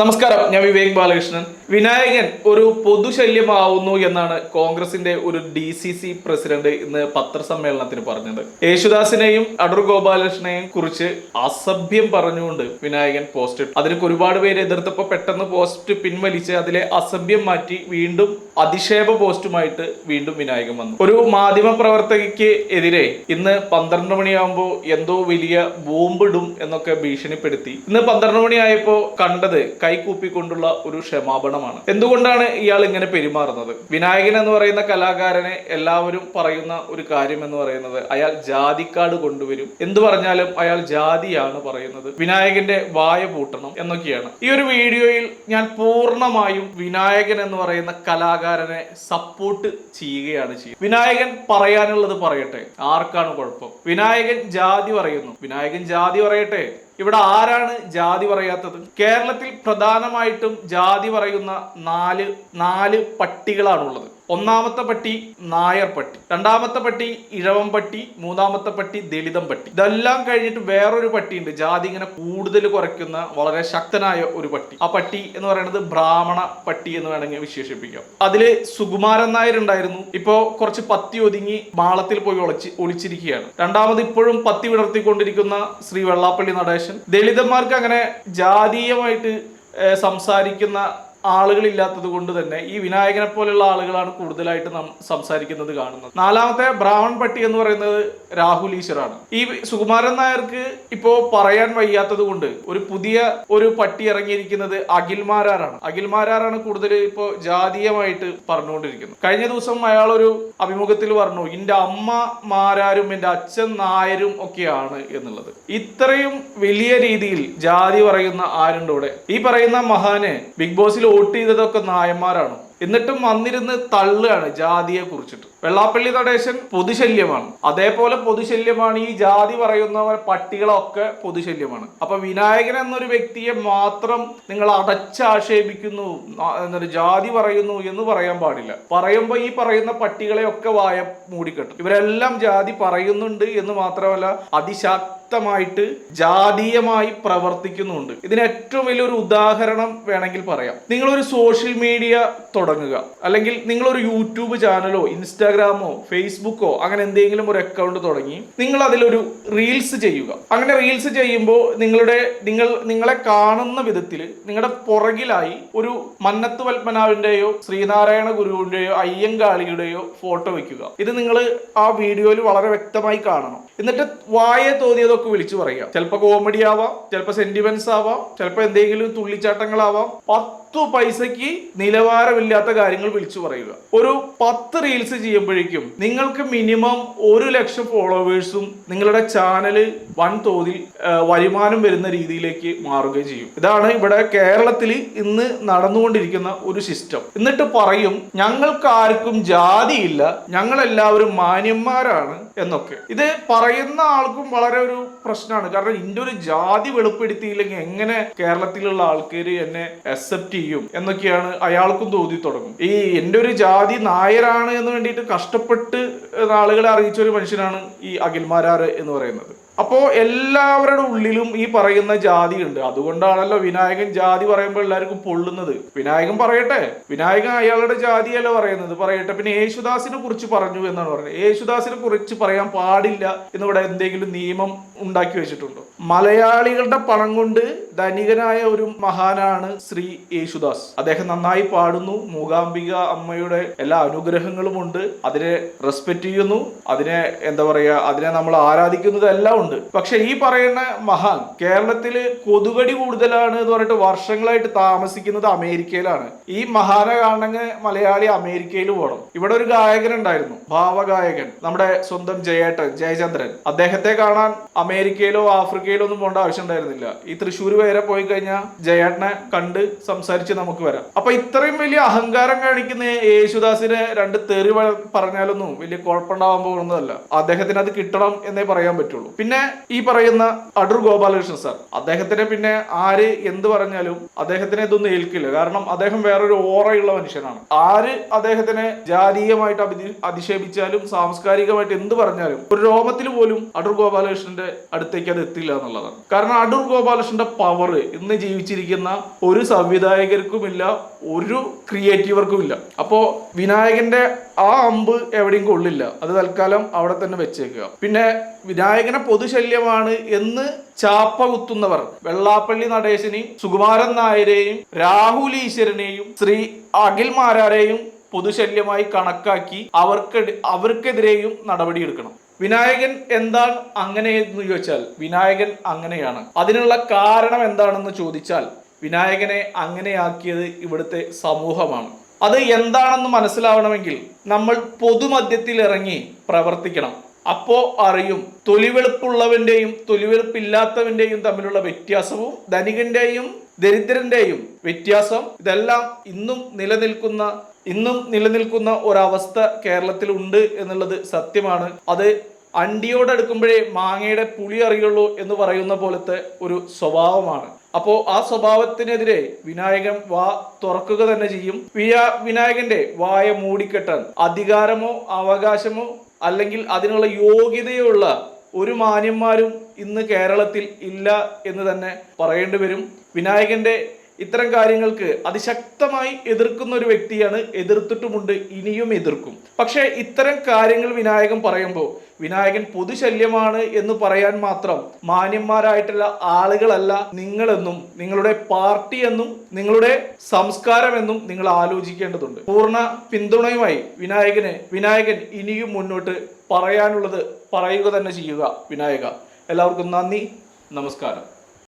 നമസ്കാരം ഞാൻ വിവേക് ബാലകൃഷ്ണൻ. വിനായകൻ ഒരു പൊതുശല്യമാവുന്നു എന്നാണ് കോൺഗ്രസിന്റെ ഒരു ഡി സി സി പ്രസിഡന്റ് ഇന്ന് പത്രസമ്മേളനത്തിന് പറഞ്ഞത്. യേശുദാസിനെയും അടൂർ ഗോപാലകൃഷ്ണനെയും കുറിച്ച് അസഭ്യം പറഞ്ഞുകൊണ്ട് വിനായകൻ പോസ്റ്റ് ഇട്ടു. അതിനൊക്കെ ഒരുപാട് പേര് എതിർത്തപ്പോൾ പെട്ടെന്ന് പോസ്റ്റ് പിൻവലിച്ച് അതിലെ അസഭ്യം മാറ്റി വീണ്ടും അധിക്ഷേപ പോസ്റ്റുമായിട്ട് വീണ്ടും വിനായകൻ വന്നു. ഒരു മാധ്യമ പ്രവർത്തകയ്ക്ക് എതിരെ ഇന്ന് പന്ത്രണ്ട് മണിയാകുമ്പോൾ എന്തോ വലിയ ബോംബിടും എന്നൊക്കെ ഭീഷണിപ്പെടുത്തി. ഇന്ന് പന്ത്രണ്ട് മണിയായപ്പോ കണ്ടത് കൈകൂപ്പിക്കൊണ്ടുള്ള ഒരു ക്ഷമാപണമാണ്. എന്തുകൊണ്ടാണ് ഇയാൾ ഇങ്ങനെ പെരുമാറുന്നത്? വിനായകൻ എന്ന് പറയുന്ന കലാകാരനെ എല്ലാവരും പറയുന്ന ഒരു കാര്യം എന്ന് പറയുന്നത് അയാൾ ജാതിക്കാട് കൊണ്ടുവരും. എന്തു പറഞ്ഞാലും അയാൾ ജാതിയാണ് പറയുന്നത്. വിനായകന്റെ വായ പൂട്ടണം എന്നൊക്കെയാണ്. ഈ ഒരു വീഡിയോയിൽ ഞാൻ പൂർണമായും വിനായകൻ എന്ന് പറയുന്ന കലാകാരനെ സപ്പോർട്ട് ചെയ്യുകയാണ് ചെയ്യുന്നത്. വിനായകൻ പറയാനുള്ളത് പറയട്ടെ. ആർക്കാണ് കുഴപ്പം? വിനായകൻ ജാതി പറയുന്നു. വിനായകൻ ജാതി പറയട്ടെ. ഇവിടെ ആരാണ് ജാതി പറയാത്തത്? കേരളത്തിൽ പ്രധാനമായിട്ടും ജാതി പറയുന്ന നാല് നാല് പട്ടികളാണുള്ളത്. ഒന്നാമത്തെ പട്ടി നായർ പട്ടി രണ്ടാമത്തെ പട്ടി ഇഴവം പട്ടി മൂന്നാമത്തെ പട്ടി ദളിതം പട്ടി. ഇതെല്ലാം കഴിഞ്ഞിട്ട് വേറൊരു പട്ടിയുണ്ട് ജാതി ഇങ്ങനെ കൂടുതൽ കുറയ്ക്കുന്ന വളരെ ശക്തനായ ഒരു പട്ടി. ആ പട്ടി എന്ന് പറയുന്നത് ബ്രാഹ്മണ പട്ടി എന്ന് വേണമെങ്കിൽ വിശേഷിപ്പിക്കാം. അതിൽ സുകുമാരൻ നായർ ഉണ്ടായിരുന്നു. ഇപ്പോ കുറച്ച് പത്തി ഒതുങ്ങി മാളത്തിൽ പോയി ഒളിച്ച് ഒളിച്ചിരിക്കുകയാണ്. രണ്ടാമത് ഇപ്പോഴും പത്തി വിടർത്തിക്കൊണ്ടിരിക്കുന്ന ശ്രീ വെള്ളാപ്പള്ളി നടേശൻ. ദളിതന്മാർക്ക് അങ്ങനെ ജാതീയമായിട്ട് സംസാരിക്കുന്ന ആളുകളില്ലാത്തത് കൊണ്ട് തന്നെ ഈ വിനായകനെ പോലെയുള്ള ആളുകളാണ് കൂടുതലായിട്ട് നാം സംസാരിക്കുന്നത് കാണുന്നത്. നാലാമത്തെ ബ്രാഹ്മൺ പട്ടി എന്ന് പറയുന്നത് രാഹുൽ ഈശ്വറാണ് ഈ സുകുമാരൻ നായർക്ക് ഇപ്പോ പറയാൻ വയ്യാത്തത് കൊണ്ട് ഒരു പുതിയ ഒരു പട്ടി ഇറങ്ങിയിരിക്കുന്നത് അഖിൽമാരാറാണ് അഖിൽമാരാറാണ് കൂടുതൽ ഇപ്പോ ജാതീയമായിട്ട് പറഞ്ഞുകൊണ്ടിരിക്കുന്നത്. കഴിഞ്ഞ ദിവസം അയാൾ ഒരു അഭിമുഖത്തിൽ പറഞ്ഞു എന്റെ അമ്മ മാരാരും എന്റെ അച്ഛൻ നായരും ഒക്കെയാണ് എന്നുള്ളത്. ഇത്രയും വലിയ രീതിയിൽ ജാതി പറയുന്ന ആരുണ്ട് ഈ പറയുന്ന മഹാന് ബിഗ് ബോസിൽ വോട്ട് ചെയ്തതൊക്കെ നായന്മാരാണ്. എന്നിട്ടും വന്നിരുന്ന് തള്ളുകയാണ് ജാതിയെ കുറിച്ചിട്ട് വെള്ളാപ്പള്ളി നടേശൻ പൊതുശല്യമാണ്. അതേപോലെ പൊതുശല്യമാണ്. ഈ ജാതി പറയുന്ന പട്ടികളൊക്കെ പൊതുശല്യമാണ്. അപ്പൊ വിനായകൻ എന്നൊരു വ്യക്തിയെ മാത്രം നിങ്ങൾ അടച്ചാക്ഷേപിക്കുന്നു എന്നൊരു ജാതി പറയുന്നു എന്ന് പറയാൻ പാടില്ല. പറയുമ്പോൾ ഈ പറയുന്ന പട്ടികളെയൊക്കെ വായ മൂടിക്കെട്ടും. ഇവരെല്ലാം ജാതി പറയുന്നുണ്ട് എന്ന് മാത്രമല്ല അതിശക്തമായിട്ട് ജാതീയമായി പ്രവർത്തിക്കുന്നുണ്ട്. ഇതിന് ഏറ്റവും വലിയൊരു ഉദാഹരണം വേണമെങ്കിൽ പറയാം. നിങ്ങളൊരു സോഷ്യൽ മീഡിയ തുടങ്ങുക. അല്ലെങ്കിൽ നിങ്ങളൊരു യൂട്യൂബ് ചാനലോ ഇൻസ്റ്റാഗ്രാമോ ഫേസ്ബുക്കോ അങ്ങനെ എന്തെങ്കിലും ഒരു അക്കൗണ്ട് തുടങ്ങി നിങ്ങൾ അതിലൊരു റീൽസ് ചെയ്യുക. അങ്ങനെ റീൽസ് ചെയ്യുമ്പോൾ നിങ്ങളുടെ നിങ്ങൾ നിങ്ങളെ കാണുന്ന വിധത്തിൽ നിങ്ങളുടെ പുറകിലായി ഒരു മന്നത്ത് പത്മനാഭന്റെയോ ശ്രീനാരായണ ഗുരുവിന്റെയോ അയ്യങ്കാളിയുടെയോ ഫോട്ടോ വെക്കുക. ഇത് നിങ്ങൾ ആ വീഡിയോയിൽ വളരെ വ്യക്തമായി കാണണം. എന്നിട്ട് വായ തോന്നിയതൊക്കെ വിളിച്ചു പറയുക. ചിലപ്പോൾ കോമഡി ആവാം ചിലപ്പോൾ സെന്റിമെന്റ്സ് ആവാം ചിലപ്പോൾ എന്തെങ്കിലും തുള്ളിച്ചാട്ടങ്ങളാവാം. പത്തു പൈസക്ക് നിലവാരമില്ലാത്ത കാര്യങ്ങൾ വിളിച്ചു പറയുക. ഒരു പത്ത് റീൽസ് ചെയ്യുമ്പോഴേക്കും നിങ്ങൾക്ക് മിനിമം ഒരു ലക്ഷം ഫോളോവേഴ്സും നിങ്ങളുടെ ചാനൽ വൻതോതിൽ തോതിൽ വരുമാനം വരുന്ന രീതിയിലേക്ക് മാറുകയും ചെയ്യും. ഇതാണ് ഇവിടെ കേരളത്തിൽ ഇന്ന് നടന്നുകൊണ്ടിരിക്കുന്ന ഒരു സിസ്റ്റം എന്നിട്ട് പറയും ഞങ്ങൾക്ക് ആർക്കും ജാതിയില്ല ഞങ്ങൾ എല്ലാവരും മാന്യന്മാരാണ് എന്നൊക്കെ. ഇത് പറയുന്ന ആൾക്കും വളരെ ഒരു പ്രശ്നമാണ്. കാരണം ഇതിന്റെ ഒരു ജാതി വെളിപ്പെടുത്തിയില്ലെങ്കിൽ എങ്ങനെ കേരളത്തിലുള്ള ആൾക്കാർ എന്നെ അക്സെപ്റ്റ് ചെയ്യും എന്നൊക്കെയാണ് അയാൾക്കും തോന്നി തുടങ്ങും. ഈ എന്റെ ഒരു ജാതി നായരാണ് എന്ന് വേണ്ടിയിട്ട് കഷ്ടപ്പെട്ട് ആളുകളെ അറിയിച്ച ഒരു മനുഷ്യനാണ് ഈ അഖിൽമാരാറ് എന്ന് പറയുന്നത്. അപ്പോൾ എല്ലാവരുടെ ഉള്ളിലും ഈ പറയുന്ന ജാതി ഉണ്ട് അതുകൊണ്ടാണല്ലോ വിനായകൻ ജാതി പറയുമ്പോൾ എല്ലാവർക്കും പൊള്ളുന്നത്. വിനായകൻ പറയട്ടെ. വിനായകൻ അയാളുടെ ജാതിയല്ല പറയുന്നത്. പറയട്ടെ. പിന്നെ യേശുദാസിനെ കുറിച്ച് പറഞ്ഞു എന്നാണ് പറഞ്ഞത്. യേശുദാസിനെ കുറിച്ച് പറയാൻ പാടില്ല എന്നിവിടെ എന്തെങ്കിലും നിയമം ഉണ്ടാക്കി വെച്ചിട്ടുണ്ടോ? മലയാളികളുടെ പണം കൊണ്ട് ധനികനായ ഒരു മഹാനാണ് ശ്രീ യേശുദാസ്. അദ്ദേഹം നന്നായി പാടുന്നു. മൂകാംബിക അമ്മയുടെ എല്ലാ അനുഗ്രഹങ്ങളും ഉണ്ട്. അതിനെ റെസ്പെക്ട് ചെയ്യുന്നു. അതിനെ എന്താ പറയാ അതിനെ നമ്മൾ ആരാധിക്കുന്നത് ഉണ്ട് പക്ഷെ ഈ പറയുന്ന മഹാൻ കേരളത്തിൽ കൊതുകടി കൂടുതലാണ് എന്ന് പറഞ്ഞിട്ട് വർഷങ്ങളായിട്ട് താമസിക്കുന്നത് അമേരിക്കയിലാണ്. ഈ മഹാനെ കാണണമെങ്കിൽ മലയാളി അമേരിക്കയിൽ പോകണം ഇവിടെ ഒരു ഗായകൻ ഉണ്ടായിരുന്നു ഭാവഗായകൻ നമ്മുടെ സ്വന്തം ജയേട്ടൻ ജയചന്ദ്രൻ. അദ്ദേഹത്തെ കാണാൻ അമേരിക്കയിലോ ആഫ്രിക്കയിലോ ഒന്നും പോകേണ്ട ആവശ്യം ഉണ്ടായിരുന്നില്ല ഈ തൃശ്ശൂർ വരെ പോയി കഴിഞ്ഞാൽ ജയേട്ടനെ കണ്ട് സംസാരിച്ച് നമുക്ക് വരാം. അപ്പൊ ഇത്രയും വലിയ അഹങ്കാരം കാണിക്കുന്ന യേശുദാസിനെ രണ്ട് തെറി പറഞ്ഞാലൊന്നും വലിയ കുഴപ്പമുണ്ടാവാൻ പോകുന്നതല്ല. അദ്ദേഹത്തിന് അത് കിട്ടണം എന്നേ പറയാൻ പറ്റുള്ളൂ. പിന്നെ ഈ പറയുന്ന അടൂർ ഗോപാലകൃഷ്ണൻ സാർ. അദ്ദേഹത്തിന് പിന്നെ ആര് എന്ത് പറഞ്ഞാലും അദ്ദേഹത്തിനെ ഇതൊന്നും ഏൽക്കില്ല. കാരണം അദ്ദേഹം വേറൊരു ഓറയുള്ള മനുഷ്യനാണ്. ആര് അദ്ദേഹത്തിനെ ജാതീയമായിട്ട് അഭി അധിക്ഷേപിച്ചാലും സാംസ്കാരികമായിട്ട് എന്ത് പറഞ്ഞാലും ഒരു രോമത്തിൽ പോലും അടൂർ ഗോപാലകൃഷ്ണന്റെ അടുത്തേക്ക് അത് എത്തില്ല എന്നുള്ളതാണ്. കാരണം അടൂർ ഗോപാലകൃഷ്ണന്റെ പവർ ഇന്ന് ജീവിച്ചിരിക്കുന്ന ഒരു സംവിധായകർക്കുമില്ല ഒരു ക്രിയേറ്റീവർക്കും ഇല്ല അപ്പോ വിനായകന്റെ ആ അമ്പ് എവിടെയും കൊള്ളില്ല. അത് തൽക്കാലം അവിടെ തന്നെ വെച്ചേക്കുക. പിന്നെ വിനായകനെ പൊതുശല്യമാണ് എന്ന് ചാപ്പ കുത്തുന്നവർ. വെള്ളാപ്പള്ളി നടേശനെയും സുകുമാരൻ നായരെയും രാഹുൽ ഈശ്വരനെയും ശ്രീ അഖിൽ മാരാരെയും പൊതുശല്യമായി കണക്കാക്കി അവർക്ക് അവർക്കെതിരെയും നടപടിയെടുക്കണം. വിനായകൻ എന്താണ് അങ്ങനെ എന്ന് ചോദിച്ചാൽ വിനായകൻ അങ്ങനെയാണ്. അതിനുള്ള കാരണം എന്താണെന്ന് ചോദിച്ചാൽ വിനായകനെ അങ്ങനെയാക്കിയത് ഇവിടുത്തെ സമൂഹമാണ്. അത് എന്താണെന്ന് മനസ്സിലാവണമെങ്കിൽ നമ്മൾ പൊതുമധ്യത്തിൽ ഇറങ്ങി പ്രവർത്തിക്കണം. അപ്പോ അറിയും തൊലിവെളുപ്പുള്ളവന്റെയും തൊലിവെളുപ്പില്ലാത്തവന്റെയും തമ്മിലുള്ള വ്യത്യാസവും ധനികന്റെയും ദരിദ്രന്റെയും വ്യത്യാസം ഇതെല്ലാം ഇന്നും നിലനിൽക്കുന്ന ഇന്നും നിലനിൽക്കുന്ന ഒരവസ്ഥ കേരളത്തിൽ ഉണ്ട് എന്നുള്ളത് സത്യമാണ്. അത് അണ്ടിയോടടുക്കുമ്പോഴേ മാങ്ങയുടെ പുളി അറിയുള്ളൂ എന്ന് പറയുന്ന പോലത്തെ ഒരു സ്വഭാവമാണ്. അപ്പോ ആ സ്വഭാവത്തിനെതിരെ വിനായകൻ വാ തുറക്കുക തന്നെ ചെയ്യും. വിനായകന്റെ വായ മൂടിക്കെട്ടാൻ അധികാരമോ അവകാശമോ അല്ലെങ്കിൽ അതിനുള്ള യോഗ്യതയുള്ള ഒരു മാന്യന്മാരും ഇന്ന് കേരളത്തിൽ ഇല്ല എന്ന് തന്നെ പറയേണ്ടി വരും. വിനായകന്റെ ഇത്തരം കാര്യങ്ങൾക്ക് അതിശക്തമായി എതിർക്കുന്ന ഒരു വ്യക്തിയാണ് എതിർത്തിട്ടുമുണ്ട് ഇനിയും എതിർക്കും. പക്ഷേ ഇത്തരം കാര്യങ്ങൾ വിനായകൻ പറയുമ്പോൾ വിനായകൻ പൊതുശല്യമാണ് എന്ന് പറയാൻ മാത്രം മാന്യന്മാരായിട്ടുള്ള ആളുകളല്ല നിങ്ങളെന്നും നിങ്ങളുടെ പാർട്ടി എന്നും നിങ്ങളുടെ സംസ്കാരം എന്നും നിങ്ങൾ ആലോചിക്കേണ്ടതുണ്ട്. പൂർണ പിന്തുണയുമായി വിനായകന് വിനായകൻ ഇനിയും മുന്നോട്ട് പറയാനുള്ളത് പറയുക തന്നെ ചെയ്യുക വിനായക. എല്ലാവർക്കും നന്ദി നമസ്കാരം.